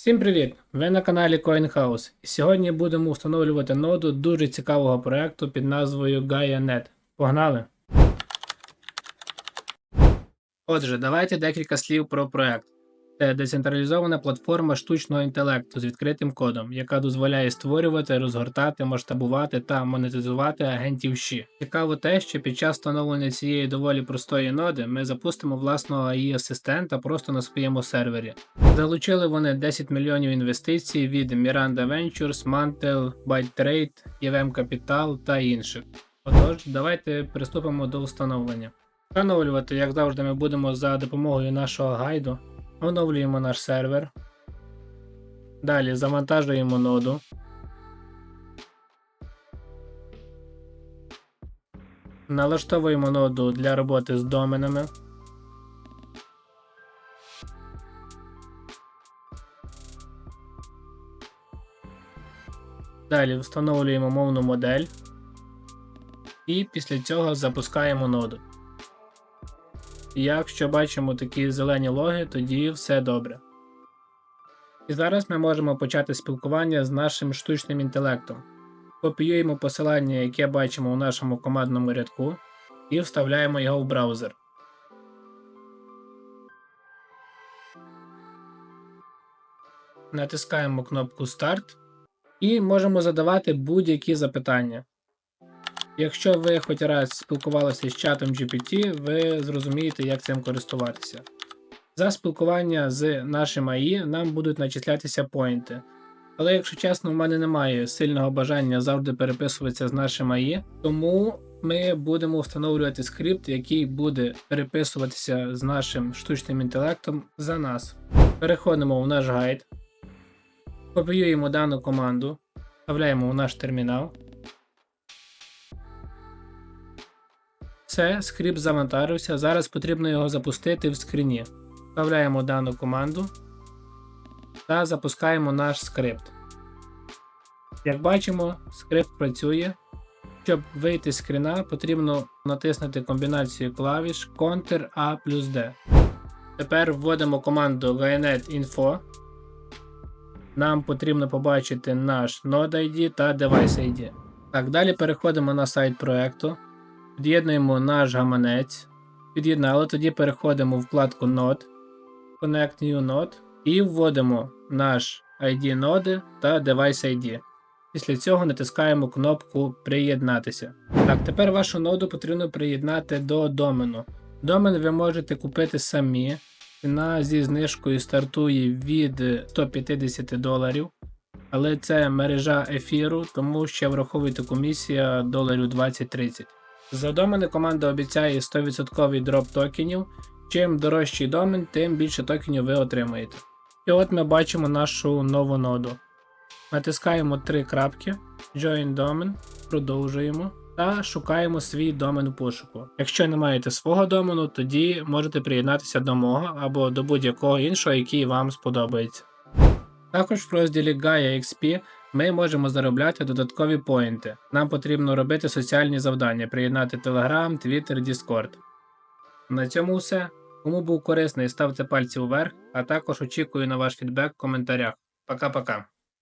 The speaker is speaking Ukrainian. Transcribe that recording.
Всім привіт! Ви на каналі CoinHouse. І сьогодні будемо встановлювати ноду дуже цікавого проекту під назвою GaiaNet. Погнали! Отже, давайте декілька слів про проект. Це децентралізована платформа штучного інтелекту з відкритим кодом, яка дозволяє створювати, розгортати, масштабувати та монетизувати агентів щі. Цікаво те, що під час встановлення цієї доволі простої ноди ми запустимо власного AI асистента просто на своєму сервері. Залучили вони 10 мільйонів інвестицій від Miranda Ventures, Mantel, ByteTrade, EVM Capital та інших. Отож, давайте приступимо до встановлення. Встановлювати, як завжди, ми будемо за допомогою нашого гайду. Оновлюємо наш сервер. Далі завантажуємо ноду. Налаштовуємо ноду для роботи з доменами. Далі встановлюємо мовну модель. І після цього запускаємо ноду. Якщо бачимо такі зелені логи, тоді все добре. І зараз ми можемо почати спілкування з нашим штучним інтелектом. Копіюємо посилання, яке бачимо у нашому командному рядку, і вставляємо його в браузер. Натискаємо кнопку Старт і можемо задавати будь-які запитання. Якщо ви хоч раз спілкувалися з чатом GPT, ви зрозумієте, як цим користуватися. За спілкування з нашим AI нам будуть начислятися поінти. Але якщо чесно, в мене немає сильного бажання завжди переписуватися з нашим AI, тому ми будемо встановлювати скрипт, який буде переписуватися з нашим штучним інтелектом за нас. Переходимо в наш гайд, копіюємо дану команду, вставляємо в наш термінал. Все, скрипт завантажився. Зараз потрібно його запустити в скріні. Вставляємо дану команду та запускаємо наш скрипт. Як бачимо, скрипт працює. Щоб вийти з скріна, потрібно натиснути комбінацію клавіш Ctrl A плюс D. Тепер вводимо команду Gainet Info. Нам потрібно побачити наш Node ID та Device ID. Так, далі переходимо на сайт проекту. Під'єднуємо наш гаманець. Під'єднали, тоді переходимо в вкладку Node, Connect New Node і вводимо наш ID ноди та Device ID. Після цього натискаємо кнопку Приєднатися. Так, тепер вашу ноду потрібно приєднати до домену. Домен ви можете купити самі. Ціна зі знижкою стартує від 150 доларів. Але це мережа ефіру, тому ще враховуйте комісія доларів 20-30. За домени команда обіцяє 100% дроп токенів. Чим дорожчий домен, тим більше токенів ви отримаєте. І от ми бачимо нашу нову ноду. Натискаємо три крапки, Join домен, продовжуємо та шукаємо свій домен у пошуку. Якщо не маєте свого домену, тоді можете приєднатися до мого або до будь-якого іншого, який вам сподобається. Також в розділі Gaia XP ми можемо заробляти додаткові поінти. Нам потрібно робити соціальні завдання, приєднати Telegram, Twitter, Discord. На цьому все. Кому був корисний, ставте пальці вверх, а також очікую на ваш фідбек в коментарях. Пока-пока.